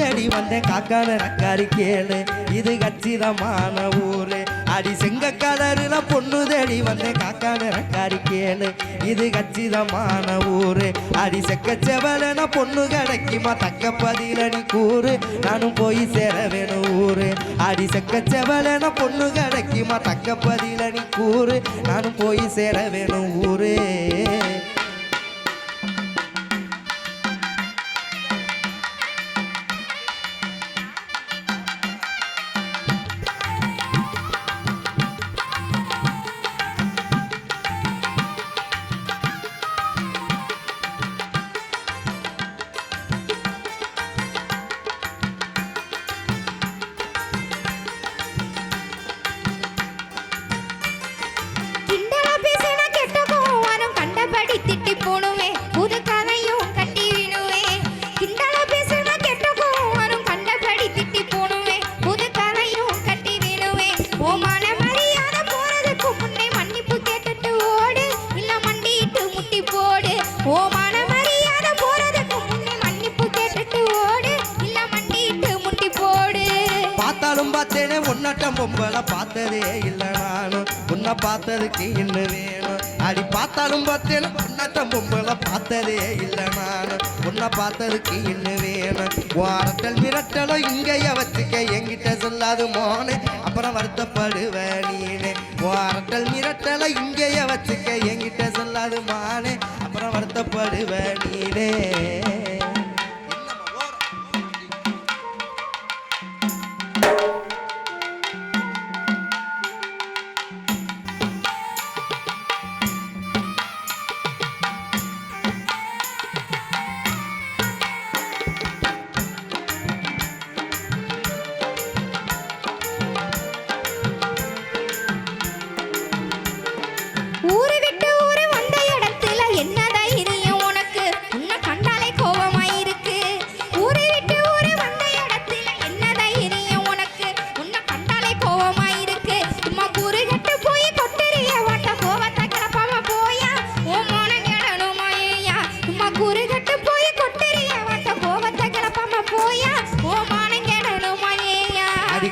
தேடி வந்தேன் காக்கான ரக்காரி கேளு. இது கச்சிதமான ஊரு. அடி செங்க கலருல பொண்ணு தேடி வந்தேன் காக்கான ரக்காரி கேளு. இது கச்சிதமான ஊரு. அடி செக்க செவலன பொண்ணு கிடைக்குமா? தக்க பதில நீ கூறு. நானும் போய் சேர வேணும் ஊரு. அடி செக்க செவலன பொண்ணு கிடைக்குமா? தக்க பதில நீ கூறு. நானும் போய் சேர வேணும் ஊரு. பார்த்தேனே உன்னட்டம் பொம்பளை பார்த்ததே இல்லை நானும் உன்னை பார்த்ததுக்கு இன்னும் வேணும். அடி பார்த்தாலும் பார்த்தேன் உன்னட்டம் பொம்பளை பார்த்ததே இல்லை நானும் உன்னை பார்த்ததுக்கு இன்னும் வேணும். வாரத்தல் மிரட்டலும் இங்கேயே வச்சுக்க என்கிட்ட சொல்லாது மோனே. அப்புறம் வருத்தப்படுவ நீனே. வாரத்தல் மிரட்டலை இங்கேயே வச்சுக்க என்கிட்ட சொல்லாது மானே.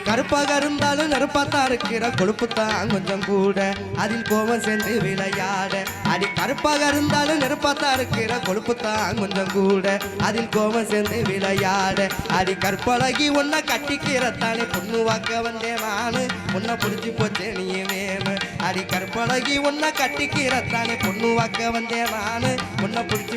கருப்பாக இருந்தாலும் நெருப்பாத்தான் இருக்கிற கொழுப்புத்தான் கொஞ்சம் கூட. அதில் கோபம் சென்று விளையாட. அடி கருப்பாக இருந்தாலும் நெருப்பாத்தான் இருக்கிற கொழுப்புத்தான் கொஞ்சம் கூட. அதில் கோபம் சென்று விளையாட. அடி கற்பழகி ஒன்ன கட்டிக்கிறத்தானே பொண்ணு வாக்க வந்தேன் நானு உன்னை பிடிச்சி போச்சே நீ வேணும் அடி கற்பழகி ஒன்ன கட்டிக்கிறத்தானே பொண்ணு வாக்க வந்தேன் நானு உன்னை பிடிச்சி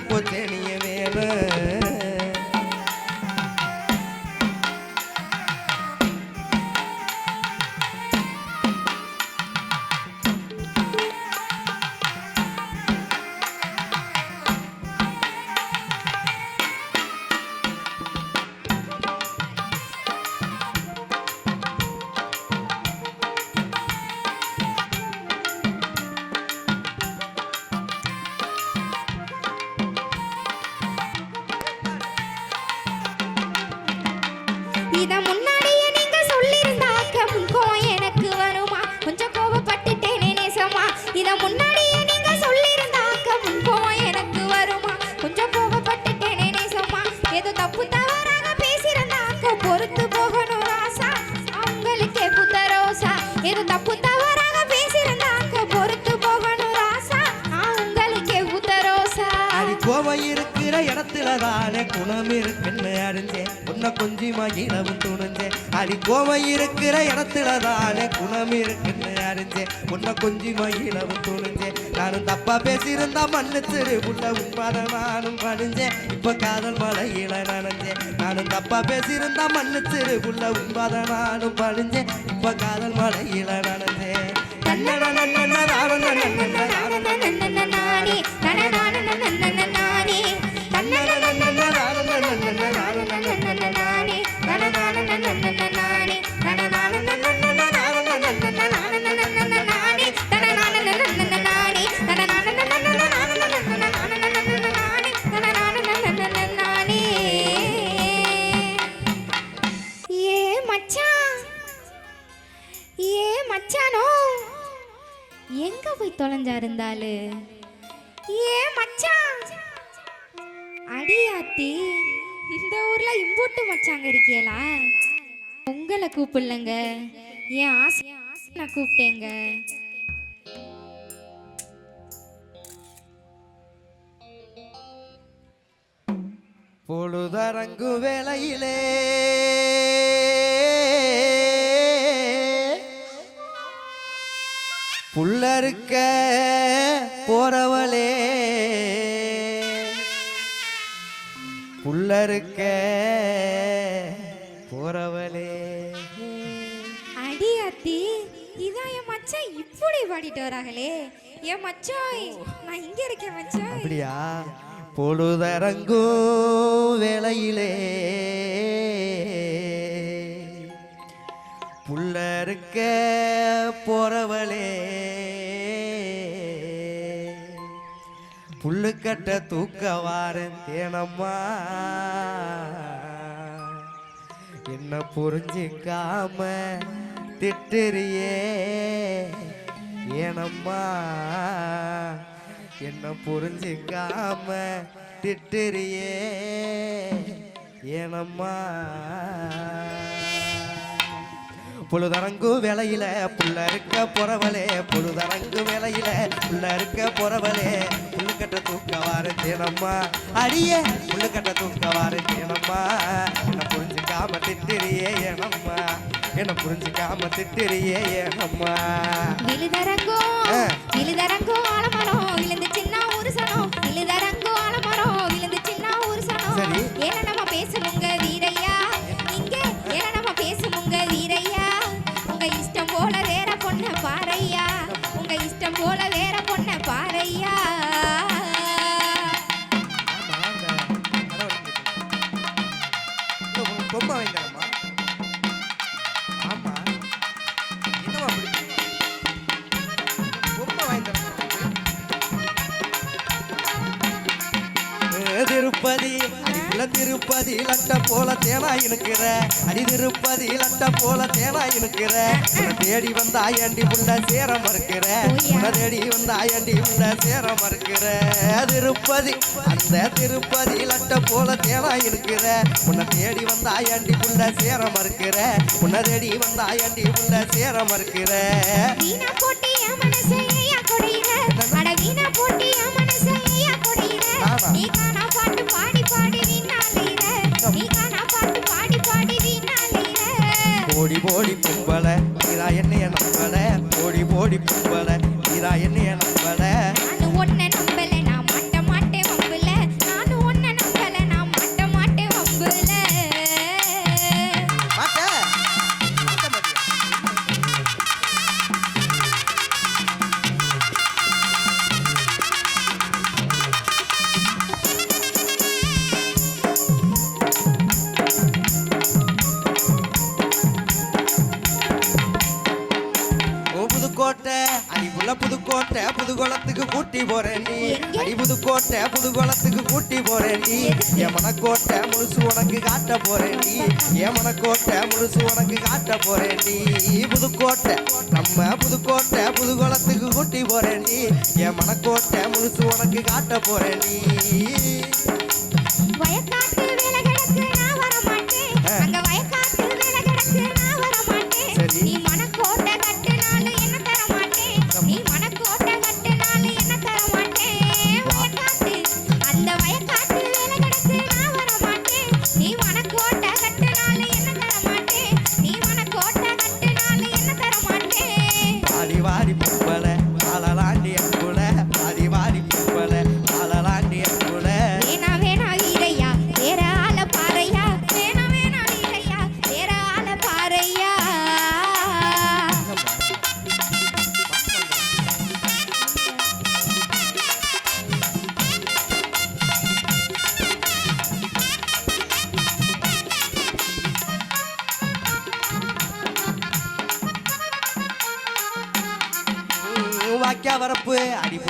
இருக்கிற தானே குணம் இருக்குன்னு அறிஞ்சேன். உன்னை கொஞ்சமா இனவும் துணிஞ்சேன். அடி கோவை இருக்கிற இடத்துல தானே குணம் இருக்குன்னு அறிஞ்சேன். உன்னை கொஞ்சமா இனவும் துணிஞ்சேன். நானும் தப்பா பேசியிருந்தா மன்னிச்சிரு உள்ள உண்பாத நானும் பணிஞ்சேன் இப்ப காதல் மலையில நனைஞ்சேன். நானும் தப்பா பேசியிருந்தா மன்னிச்சிரு உள்ள உண்பாத நானும் பணிஞ்சேன் இப்ப காதல் மலையில நனைஞ்சேன். நன்னன நன்னன நானே நன்னன நானே நானே நானே பிள்ளைங்க. என் ஆசை நான் கூப்பிட்டேங்க. பொழுதரங்கு வேளையிலே புள்ளருக்க போறவளே புல்லறுக்க போறவளே. அடி அத்தி இதான் என் மச்சான் இப்படி பாடிட்டு வராங்களே. என் மச்சாய் நான் இங்க இருக்கேன் மச்சாய். அப்படியா? பொழுதரங்கும் வேளையிலே. புல்லறுக்க போறவளே. புல்லுக்கட்ட தூக்க வாரன் தேனம்மா. என்ன புரிஞ்சிக்காம திட்டுறியே? ஏனம்மா என்ன புரிஞ்சிக்காம திட்டுறியே? ஏனம்மா. பொழுதரங்கு வேலையில புள்ள இருக்க பொறவலே பொழுதரங்கு வேலையில புள்ள இருக்க பொறவலே புள்ளுக்கட்ட தூக்க வாரு தேனம்மா. அடிய புள்ளுக்கட்ட தூக்க வாரு தேனம்மா. என்ன புரிஞ்சுக்காம திட்டிரியே ஏனம்மா. என்ன புரிஞ்சுக்காம திட்டிரியே ஏனம்மா. விழுதரங்கோ விழுதரங்கோ ஆலமரம் விழுந்து சின்ன உருசனம் விழுதரங்கோ போல வேற பொண்ண பாரையா உங்க இஷ்டம் போல வேற பொண்ண இந்த பொம்மை ஆமா வாங்கிட்டாரம்மா திருப்பதி திருப்பதி போல தேனா இனுக்கிற அடி திருப்பதி லட்ட போல தேனா இனுக்கிற உன்னை தேடி வந்தா ஏண்டி உள்ள சேர மறுக்கிற? தேடி வந்தா ஏண்டி உள்ள சேர மறுக்கிற? திருப்பதி அந்த திருப்பதி லட்ட போல தேனா இனுக்கிற உன்னை தேடி வந்தா ஏண்டி உள்ள சேர மறுக்கிற? உன்னை தேடி வந்தா ஏண்டி உள்ள சேர மறுக்கிற? போறேன் கூட்டி போறேன்டி எங்க? அடி புதுக்கோட்டை புதுகுளத்துக்கு கூட்டி போறேன் என் மனக்கோட்டை முழுசு உனக்கு காட்ட போறேன் என் மனக்கோட்டை முழுசு உனக்கு காட்ட போறேன் போறேன்டி புதுக்கோட்டை நம்ம புதுக்கோட்டை புதுகுளத்துக்கு கூட்டி போறேன் என் மனக்கோட்டை முழுசு உனக்கு காட்ட போறேன் நீ.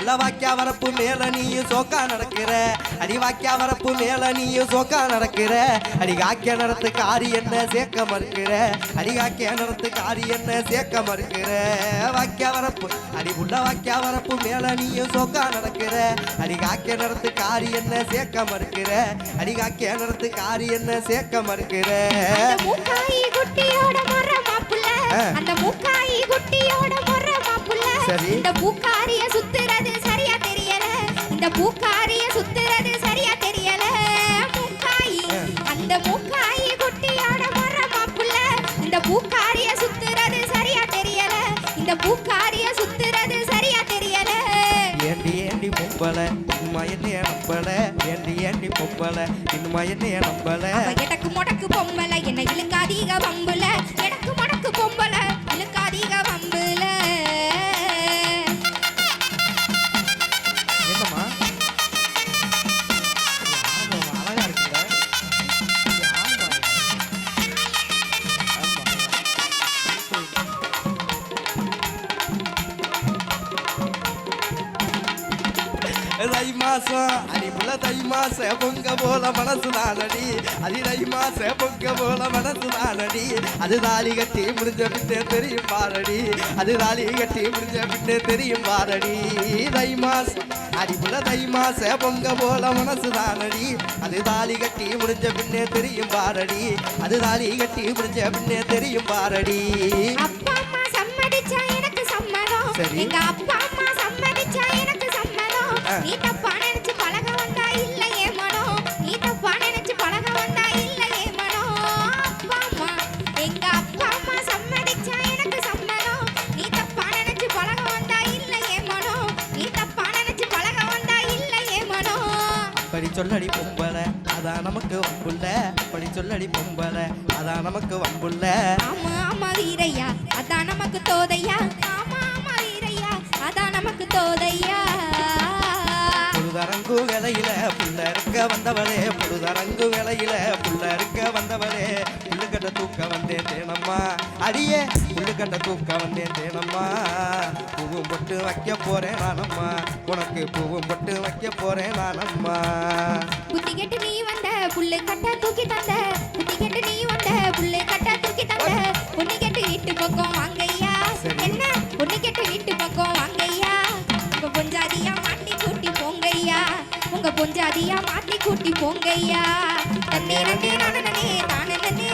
புள்ள வாக்கியா வரப்பு மேல நீயும் சோக்கா நடக்கிற. அடி வாக்கியா வரப்பு மேல நீயும் சோக்கா நடக்கிற. அடி காக்கிய நடத்து காரி என்ன சேர்க்க மறுக்கிற. அடி காக்கிய நடத்து காரி என்ன சேர்க்க மறுக்கிற. வாக்கியா வரப்பு அடி புள்ள வாக்கியா வரப்பு மேல நீயும் சோக்கா நடக்கிற. அடி காக்கிய நடத்து காரி என்ன சேர்க்க மறுக்கிற. அடி காக்கிய நடத்து காரி என்ன சேர்க்க மறுக்கிற. அந்த மூக்காயி குட்டியோட மொற மாப்புள்ள. அந்த மூக்காயி குட்டியோட சரி. இந்த பூக்காரிய சுத்துறது சரியா தெரியல. இந்த பூக்காரிய சுத்துறது சரியா தெரியல. மூக்காயி. அந்த மூக்காயி குட்டியோட மொற மாப்புள்ள இந்த பூக்காரிய சுத்துறது சரியா தெரியல. இந்த பூக்காரிய சுத்துறது சரியா தெரியல. ஏண்டி ஏண்டி பொம்பள இன்னுமா என்னைய நம்பல? ஏண்டி ஏண்டி பொம்பள இன்னுமா என்னைய நம்பல? எடக்கு முடக்கு பொம்பளை என்ன இழுக்காதீக வம்புல. மாசம். அடிப்புல தை மாச பொங்க போல மனசு தானடி அடி தை மாச பொங்க போல மனசு தானடி அது தாலி கட்டி முடிஞ்ச பின்னே தெரியும் பாரடி. அது தாலி கட்டி முடிஞ்ச பின்னே தெரியும் பாரடி. தை மாசம் அடிப்புல தை மாச பொங்க போல மனசு தானடி அது தாலி கட்டி முடிஞ்ச பின்னே தெரியும் பாரடி. அது தாலி கட்டி முடிஞ்ச பின்னே தெரியும் பாரடி. அப்பா அம்மா சம்மதிச்சா எனக்கு சம்மதம். சரி. எங்க அப்பா அம்மா சம்மதிச்சா எனக்கு சம்மதம். நீ தப்பா சொல்லடி பொம்பள. அதான் நமக்கு வம்புள்ள. அப்படி சொல்லடி பொம்பள. அதான் நமக்கு வம்புள்ள. ஆமா ஆமா வீரையா. அதான் நமக்கு தோதையா. ஆமா ஆமா வீரையா. அதான் நமக்கு தோதையா. புள்ள இருக்க வந்தவளே புழுதரங்கு வேலையில புள்ள இருக்க வந்தவளே புள்ளுக்கட்ட தூக்க வந்தேன் தேனம்மா. அடியே புள்ளுக்கட்ட தூக்க வந்தேன் தேனம்மா. பூவும் பொட்டு வைக்க போறேன் நானம்மா. உனக்கு பூவும் பொட்டு வைக்க போறேன் நானம்மா. புத்தி கெட்டு நீ வந்த புல்லு கட்ட தூக்கி தந்த. புத்தி கெட்டு நீ வந்த புல்லு கட்ட தூக்கி தந்த. பொண்ணு கெட்டு வீட்டு பக்கம் வாங்கய்யா. சரி. என்ன? உங்க பொஞ்சாதியா மாட்டி கூட்டி போங்கய்யா. தண்ணே நன்னே நானே நானே நன்னே